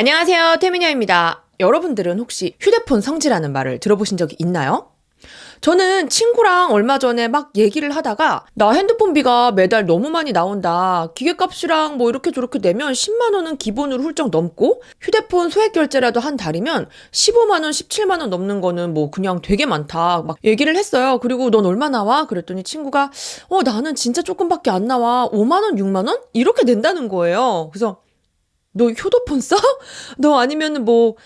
안녕하세요. 태민여입니다. 여러분들은 혹시 휴대폰 성지라는 말을 들어보신 적이 있나요? 저는 친구랑 얼마 전에 막 얘기를 하다가 나 핸드폰비가 매달 너무 많이 나온다. 기계값이랑 뭐 이렇게 저렇게 내면 10만 원은 기본으로 훌쩍 넘고 휴대폰 소액 결제라도 한 달이면 15만 원, 17만 원 넘는 거는 뭐 그냥 되게 많다. 막 얘기를 했어요. 그리고 넌 얼마 나와? 그랬더니 친구가 어 나는 진짜 조금밖에 안 나와. 5만 원, 6만 원? 이렇게 낸다는 거예요. 그래서 너 효도폰 써? 너 아니면은 뭐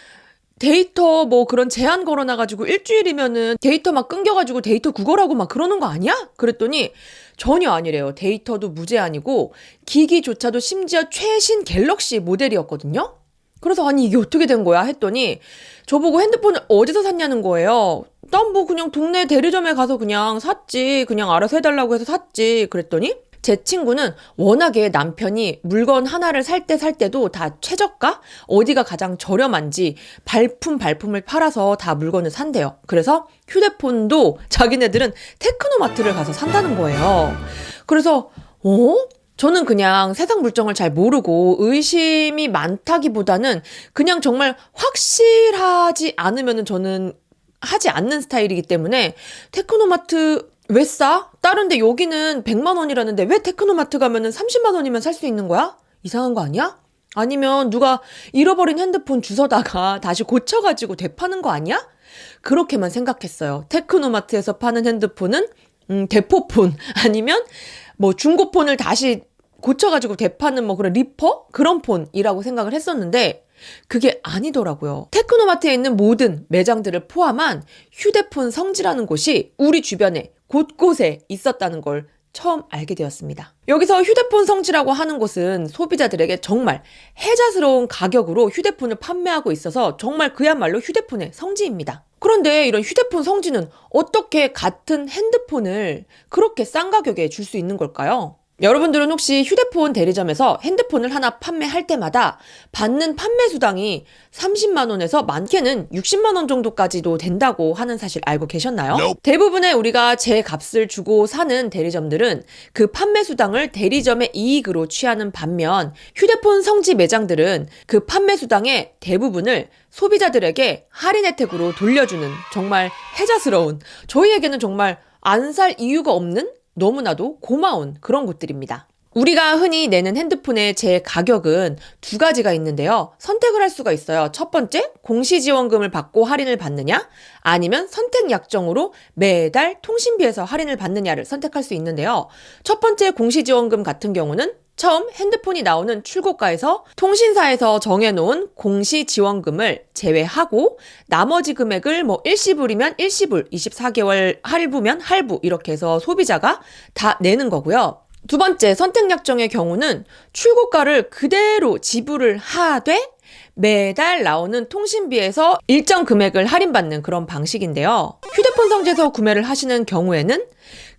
데이터 뭐 그런 제한 걸어놔가지고 일주일이면은 데이터 막 끊겨가지고 데이터 구걸하고 막 그러는 거 아니야? 그랬더니 전혀 아니래요. 데이터도 무제한이고 기기조차도 심지어 최신 갤럭시 모델이었거든요. 그래서 아니 이게 어떻게 된 거야 했더니 저보고 핸드폰을 어디서 샀냐는 거예요. 난 뭐 그냥 동네 대리점에 가서 그냥 샀지. 그냥 알아서 해달라고 해서 샀지. 그랬더니 제 친구는 워낙에 남편이 물건 하나를 살때살 때도 다 최저가? 어디가 가장 저렴한지 발품 발품을 팔아서 다 물건을 산대요. 그래서 휴대폰도 자기네들은 테크노마트를 가서 산다는 거예요. 그래서, 어? 저는 그냥 세상 물정을 잘 모르고 의심이 많다기보다는 그냥 정말 확실하지 않으면은 저는 하지 않는 스타일이기 때문에 테크노마트 왜 싸? 다른데 여기는 100만 원이라는데 왜 테크노마트 가면은 30만 원이면 살 수 있는 거야? 이상한 거 아니야? 아니면 누가 잃어버린 핸드폰 주워다가 다시 고쳐가지고 되파는 거 아니야? 그렇게만 생각했어요. 테크노마트에서 파는 핸드폰은 음, 대포폰 아니면 뭐 중고폰을 다시 고쳐가지고 되파는 뭐 그런 리퍼 그런 폰이라고 생각을 했었는데 그게 아니더라고요. 테크노마트에 있는 모든 매장들을 포함한 휴대폰 성지라는 곳이 우리 주변에 곳곳에 있었다는 걸 처음 알게 되었습니다. 여기서 휴대폰 성지라고 하는 곳은 소비자들에게 정말 혜자스러운 가격으로 휴대폰을 판매하고 있어서 정말 그야말로 휴대폰의 성지입니다. 그런데 이런 휴대폰 성지는 어떻게 같은 핸드폰을 그렇게 싼 가격에 줄 수 있는 걸까요? 여러분들은 혹시 휴대폰 대리점에서 핸드폰을 하나 판매할 때마다 받는 판매 수당이 30만 원에서 많게는 60만 원 정도까지도 된다고 하는 사실 알고 계셨나요? Nope. 대부분의 우리가 제 값을 주고 사는 대리점들은 그 판매 수당을 대리점의 이익으로 취하는 반면 휴대폰 성지 매장들은 그 판매 수당의 대부분을 소비자들에게 할인 혜택으로 돌려주는 정말 혜자스러운 저희에게는 정말 안 살 이유가 없는 너무나도 고마운 그런 곳들입니다. 우리가 흔히 내는 핸드폰의 제 가격은 두 가지가 있는데요. 선택을 할 수가 있어요. 첫 번째, 공시지원금을 받고 할인을 받느냐, 아니면 선택 약정으로 매달 통신비에서 할인을 받느냐를 선택할 수 있는데요. 첫 번째 공시지원금 같은 경우는 처음 핸드폰이 나오는 출고가에서 통신사에서 정해놓은 공시 지원금을 제외하고 나머지 금액을 뭐 일시불이면 일시불, 24개월 할부면 할부 이렇게 해서 소비자가 다 내는 거고요. 두 번째 선택 약정의 경우는 출고가를 그대로 지불을 하되 매달 나오는 통신비에서 일정 금액을 할인받는 그런 방식인데요. 휴대폰 성지에서 구매를 하시는 경우에는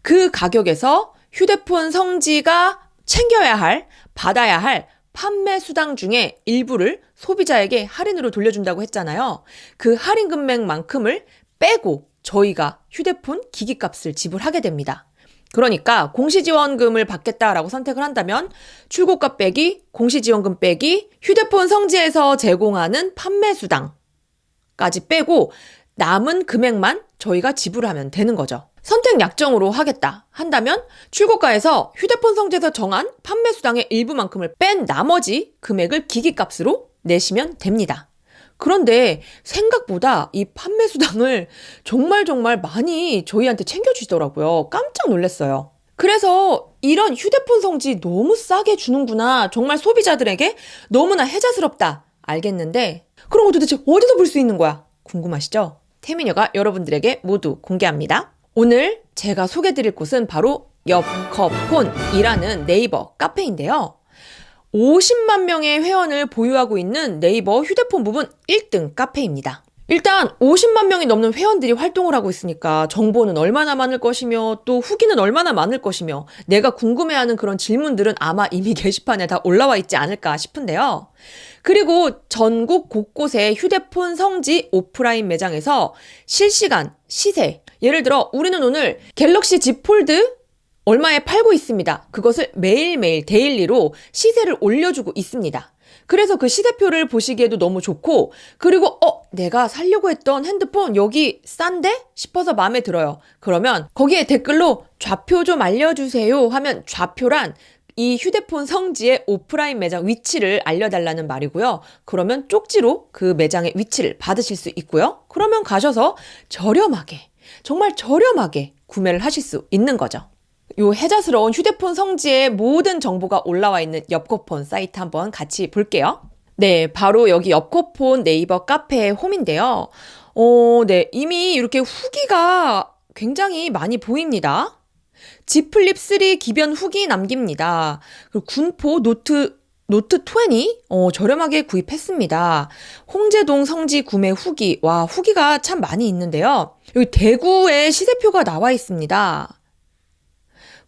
그 가격에서 휴대폰 성지가 챙겨야 할, 받아야 할 판매 수당 중에 일부를 소비자에게 할인으로 돌려준다고 했잖아요. 그 할인 금액만큼을 빼고 저희가 휴대폰 기기 값을 지불하게 됩니다. 그러니까 공시지원금을 받겠다라고 선택을 한다면 출고가 빼기, 공시지원금 빼기, 휴대폰 성지에서 제공하는 판매 수당까지 빼고 남은 금액만 저희가 지불하면 되는 거죠. 선택 약정으로 하겠다 한다면 출고가에서 휴대폰 성지에서 정한 판매 수당의 일부만큼을 뺀 나머지 금액을 기기값으로 내시면 됩니다. 그런데 생각보다 이 판매 수당을 정말 정말 많이 저희한테 챙겨주시더라고요. 깜짝 놀랐어요. 그래서 이런 휴대폰 성지 너무 싸게 주는구나. 정말 소비자들에게 너무나 혜자스럽다. 알겠는데, 그런 거 도대체 어디서 볼 수 있는 거야? 궁금하시죠? 태민여가 여러분들에게 모두 공개합니다. 오늘 제가 소개드릴 곳은 바로 엽커폰이라는 네이버 카페인데요. 50만 명의 회원을 보유하고 있는 네이버 휴대폰 부분 1등 카페입니다. 일단 50만 명이 넘는 회원들이 활동을 하고 있으니까 정보는 얼마나 많을 것이며 또 후기는 얼마나 많을 것이며 내가 궁금해하는 그런 질문들은 아마 이미 게시판에 다 올라와 있지 않을까 싶은데요. 그리고 전국 곳곳의 휴대폰 성지 오프라인 매장에서 실시간 시세 예를 들어 우리는 오늘 갤럭시 Z 폴드 얼마에 팔고 있습니다. 그것을 매일매일 데일리로 시세를 올려주고 있습니다. 그래서 그 시세표를 보시기에도 너무 좋고, 그리고, 어, 내가 살려고 했던 핸드폰 여기 싼데? 싶어서 마음에 들어요. 그러면 거기에 댓글로 좌표 좀 알려주세요 하면 좌표란 이 휴대폰 성지의 오프라인 매장 위치를 알려달라는 말이고요. 그러면 쪽지로 그 매장의 위치를 받으실 수 있고요. 그러면 가셔서 저렴하게, 정말 저렴하게 구매를 하실 수 있는 거죠. 요 혜자스러운 휴대폰 성지의 모든 정보가 올라와 있는 엽코폰 사이트 한번 같이 볼게요. 네, 바로 여기 엽코폰 네이버 카페의 홈인데요. 어, 네, 이미 이렇게 후기가 굉장히 많이 보입니다. G 플립 3 기변 후기 남깁니다. 그리고 군포 노트 노트 20 어, 저렴하게 구입했습니다. 홍제동 성지 구매 후기 와 후기가 참 많이 있는데요. 여기 대구의 시세표가 나와 있습니다.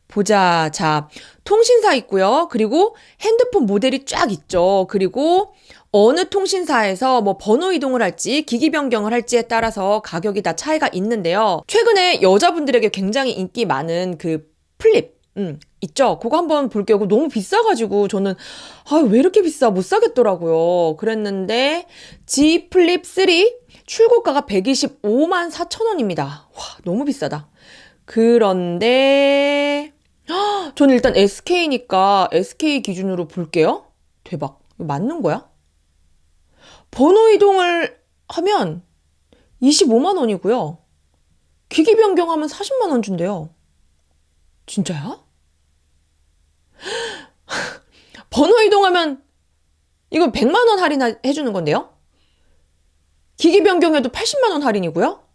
보자. 자, 통신사 있고요. 그리고 핸드폰 모델이 쫙 있죠. 그리고 어느 통신사에서 뭐 번호 이동을 할지 기기 변경을 할지에 따라서 가격이 다 차이가 있는데요. 최근에 여자분들에게 굉장히 인기 많은 그 플립 음, 있죠. 그거 한번 볼게요. 너무 비싸가지고 저는 아, 왜 이렇게 비싸? 못 사겠더라고요. 그랬는데 G 플립 3 출고가가 125만 4천 원입니다. 와, 너무 비싸다. 그런데 헉, 저는 일단 SK니까 SK 기준으로 볼게요. 대박. 맞는 거야? 번호 이동을 하면 25만 원이고요. 기기 변경하면 40만 원 준대요. 진짜야? 번호 이동하면 이거 100만 원 할인해 주는 건데요? 기기 변경해도 80만 원 할인이고요?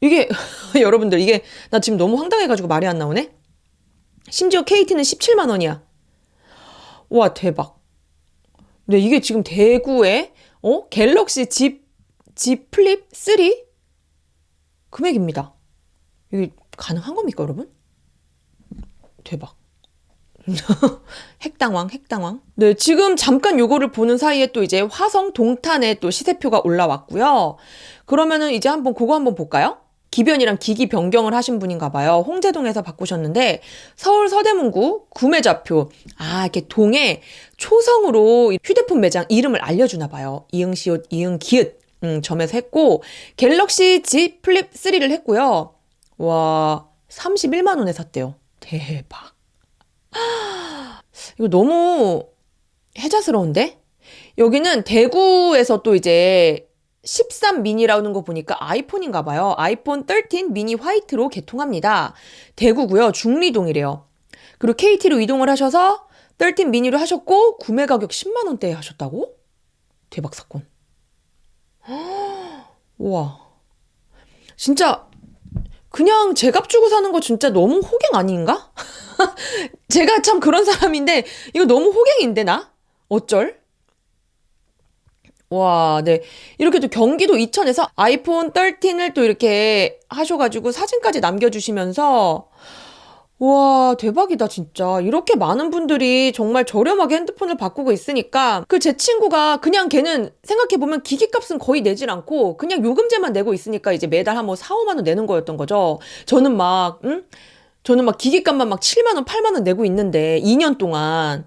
이게 여러분들 이게 나 지금 너무 황당해 가지고 말이 안 나오네. 심지어 KT는 17만 원이야. 와 대박. 근데 이게 지금 대구에 어 갤럭시 Z Z 플립 3 금액입니다. 이게 가능한 겁니까 여러분? 대박. 핵당왕, 핵당왕. 네, 지금 잠깐 요거를 보는 사이에 또 이제 화성 동탄에 또 시세표가 올라왔고요. 그러면은 이제 한번 그거 한번 볼까요? 기변이랑 기기 변경을 하신 분인가 봐요. 홍제동에서 바꾸셨는데 서울 서대문구 구매좌표 아 이렇게 동에 초성으로 휴대폰 매장 이름을 알려주나 봐요. 이응시옷 이응기읒 음, 점에서 했고 갤럭시 Z 플립 3를 했고요. 와 31만 원에 샀대요. 대박. 이거 너무 혜자스러운데? 여기는 대구에서 또 이제 13 미니라는 거 보니까 아이폰인가 봐요. 아이폰 13 미니 화이트로 개통합니다. 대구고요. 중리동이래요. 그리고 KT로 이동을 하셔서 13 미니로 하셨고 구매 가격 10만 원대에 하셨다고? 대박 사건. 우와. 진짜 그냥 제 값 주고 사는 거 진짜 너무 호갱 아닌가? 제가 참 그런 사람인데 이거 너무 호갱인데 나? 어쩔? 와, 네. 이렇게 또 경기도 이천에서 아이폰 13을 또 이렇게 하셔가지고 사진까지 남겨주시면서, 와, 대박이다, 진짜. 이렇게 많은 분들이 정말 저렴하게 핸드폰을 바꾸고 있으니까, 그 제 친구가 그냥 걔는 생각해보면 기기값은 거의 내질 않고, 그냥 요금제만 내고 있으니까 이제 매달 한 뭐 4, 5만원 내는 거였던 거죠. 저는 막, 응? 저는 막 기기값만 막 7만원, 8만원 내고 있는데, 2년 동안.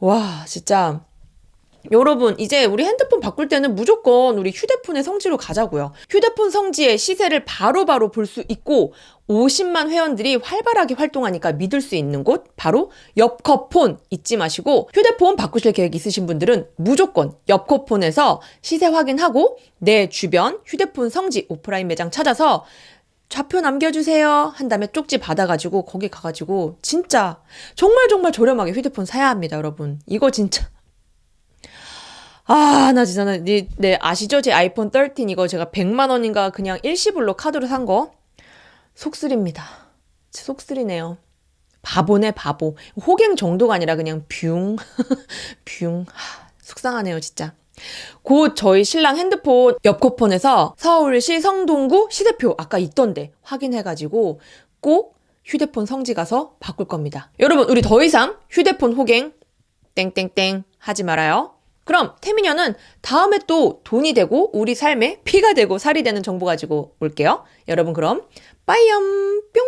와, 진짜. 여러분, 이제 우리 핸드폰 바꿀 때는 무조건 우리 휴대폰의 성지로 가자고요. 휴대폰 성지의 시세를 바로바로 볼 수 있고 50만 회원들이 활발하게 활동하니까 믿을 수 있는 곳 바로 엽커폰 잊지 마시고 휴대폰 바꾸실 계획 있으신 분들은 무조건 엽커폰에서 시세 확인하고 내 주변 휴대폰 성지 오프라인 매장 찾아서 좌표 남겨주세요. 한 다음에 쪽지 받아가지고 거기 가가지고 진짜 정말 정말 저렴하게 휴대폰 사야 합니다, 여러분. 이거 진짜 아, 나 진짜, 네, 네, 아시죠? 제 아이폰 13 이거 제가 100만 원인가 그냥 일시불로 카드로 산 거. 속쓰립니다. 속쓰리네요. 바보네, 바보. 호갱 정도가 아니라 그냥 뷰, 뷰. 하, 속상하네요, 진짜. 곧 저희 신랑 핸드폰 옆코폰에서 서울시 성동구 시대표 아까 있던데 확인해가지고 꼭 휴대폰 성지 가서 바꿀 겁니다. 여러분, 우리 더 이상 휴대폰 호갱 땡땡땡 하지 말아요. 그럼 태민녀는 다음에 또 돈이 되고 우리 삶에 피가 되고 살이 되는 정보 가지고 올게요. 여러분 그럼 빠이염 뿅